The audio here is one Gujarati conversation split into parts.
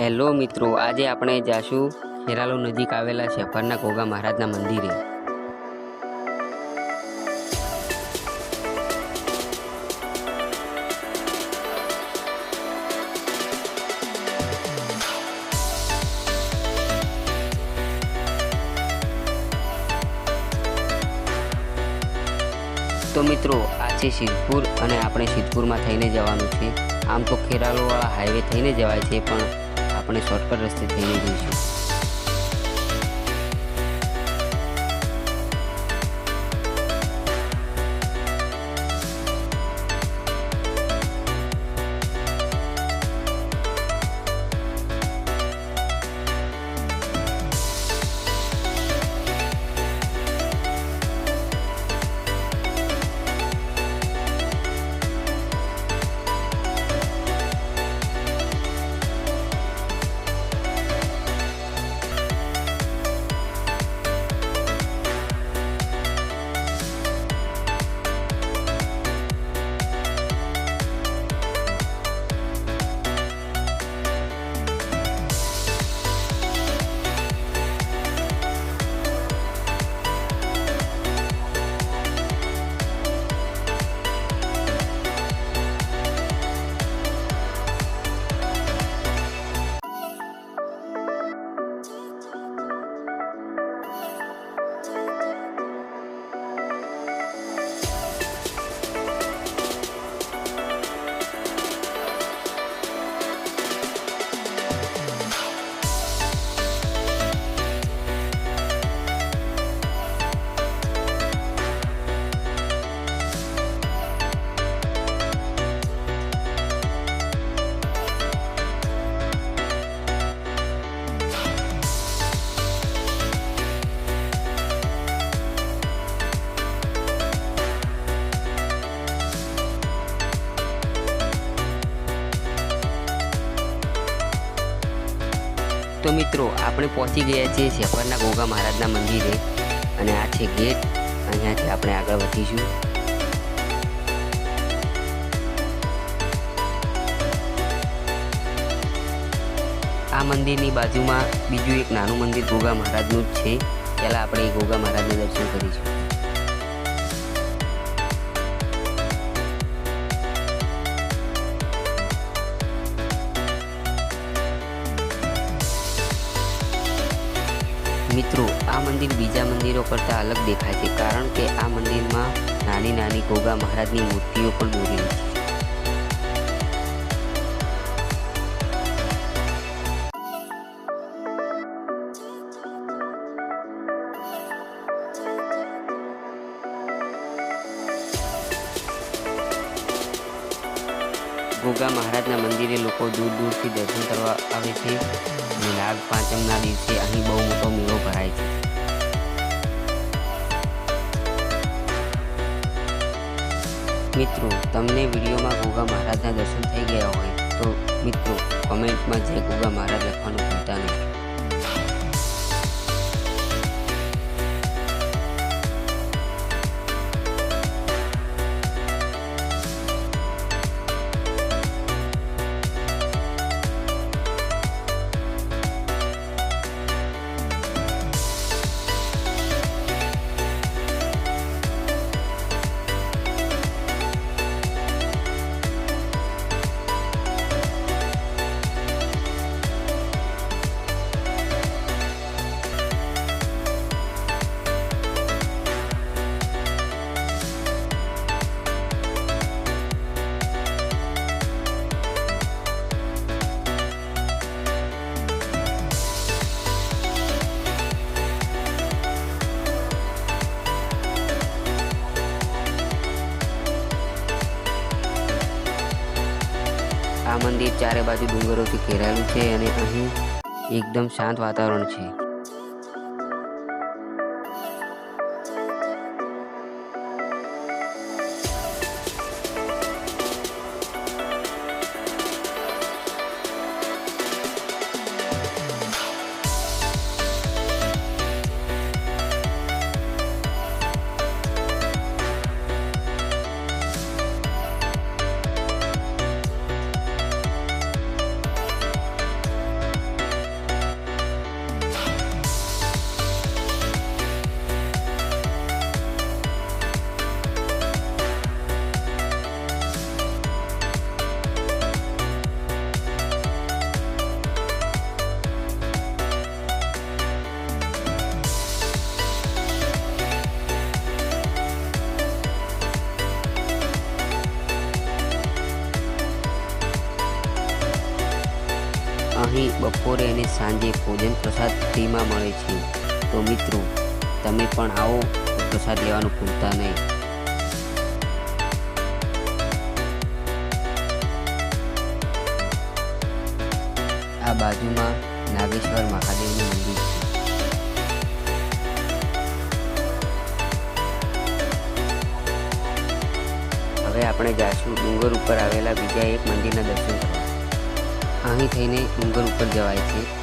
હેલો મિત્રો, આજે આપણે જાશું ખેરાલુ નજીક આવેલા શેફરના ગોગા મહારાજના મંદિરે. તો મિત્રો આ છે સિદ્ધપુર અને આપણે સિદ્ધપુરમાં થઈને જવાનું છે. આમ તો ખેરાલુવાળા હાઈવે થઈને જવાય છે, પણ આપણે શોર્ટકટ રસ્તે થઈને જઈશું તો મિત્રો, આપણે પહોંચી ગયા છીએ શેફરના ગોગા મહારાજના મંદિરે. અને આ છે ગેટ. અહીંયાથી આપણે આગળ વધીશું. આ મંદિરની બાજુમાં બીજું એક નાનું મંદિર ગોગા મહારાજનું જ છે. પહેલાં આપણે ગોગા મહારાજના દર્શન કરીશું. મિત્રો, આ મંદિર બીજા મંદિરો કરતાં અલગ દેખાય છે, કારણ કે આ મંદિરમાં નાની નાની ગોગા મહારાજની મૂર્તિઓ પણ દોરેલી છે. ગોગા મહારાજના મંદિરે લોકો દૂર દૂરથી દર્શન કરવા આવે છે અને નાગ પાંચમના દિવસે અહીં બહુ મોટો મેળો ભરાય છે. મિત્રો, તમને વિડીયોમાં ગોગા મહારાજના દર્શન થઈ ગયા હોય તો મિત્રો કોમેન્ટમાં જય ગોગા મહારાજ ચારે બાજુ ડુંગરોથી ઘેરાયેલું છે અને અહીં એકદમ શાંત વાતાવરણ છે. સાંજે ભોજન પ્રસાદ ફ્રીમાં મળે છે. તો મિત્રો, તમે પણ આવો, પ્રસાદ લેવાનું ભૂલતા નહીં. આ બાજુમાં નાગેશ્વર મહાદેવનું મંદિર છે. હવે આપણે જાશું ડુંગર ઉપર આવેલા બીજા એક મંદિરના દર્શન કરવા. અહીં થઈને ડુંગર ઉપર જવાય છે.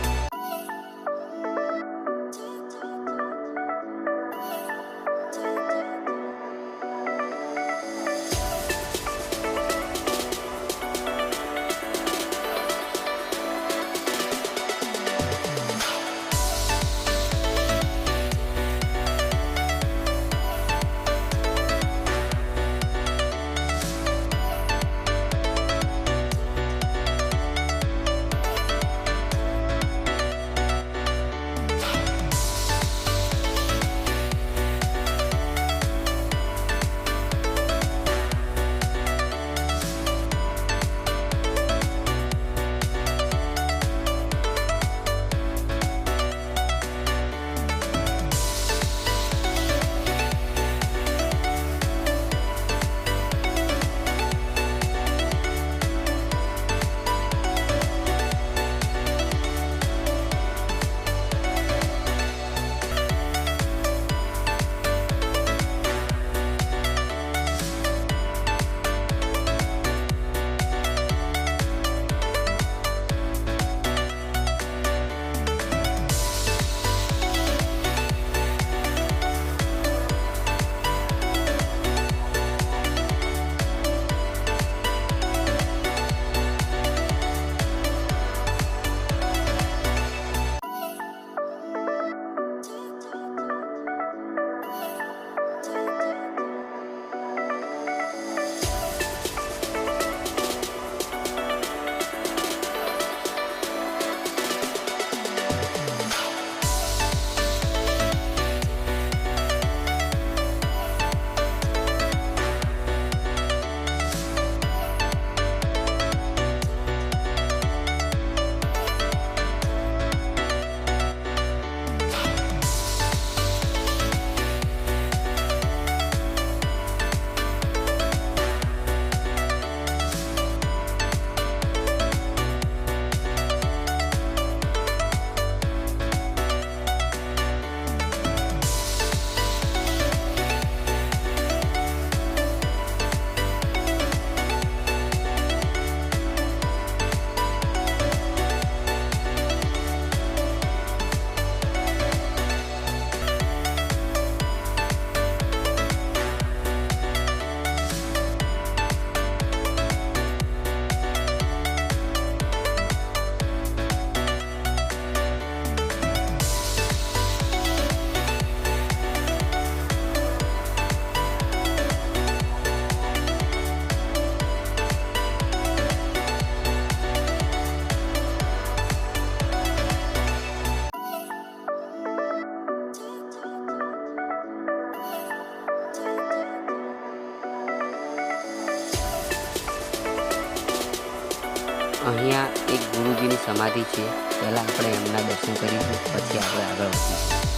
અહીંયા એક ગુરુજીની સમાધિ છે. પહેલાં આપણે એમના દર્શન કરીશું પછી આપણે આગળ વધીશું.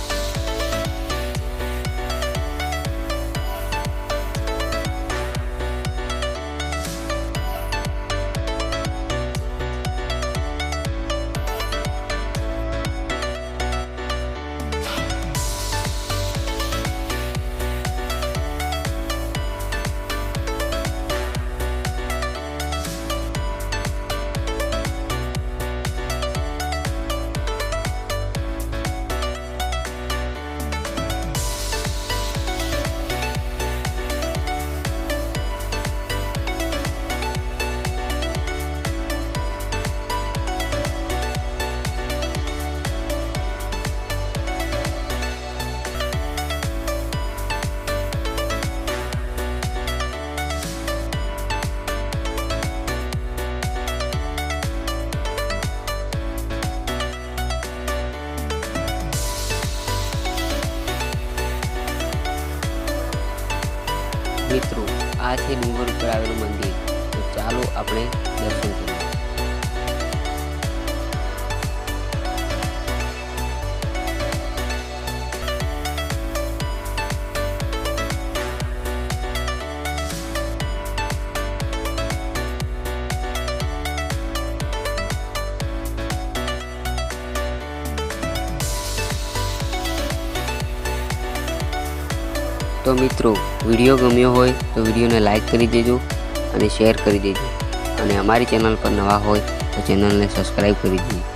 ડુંગર ઉપર આવેલું મંદિર. તો ચાલો આપણે દર્શન કરીએ. મિત્રો વીડિયો ગમ્યો હોય તો વિડીયોને લાઇક કરી દેજો અને શેર કરી દેજો. અને અમારી ચેનલ પર નવા હોય તો ચેનલને સબસ્ક્રાઈબ કરી દેજો.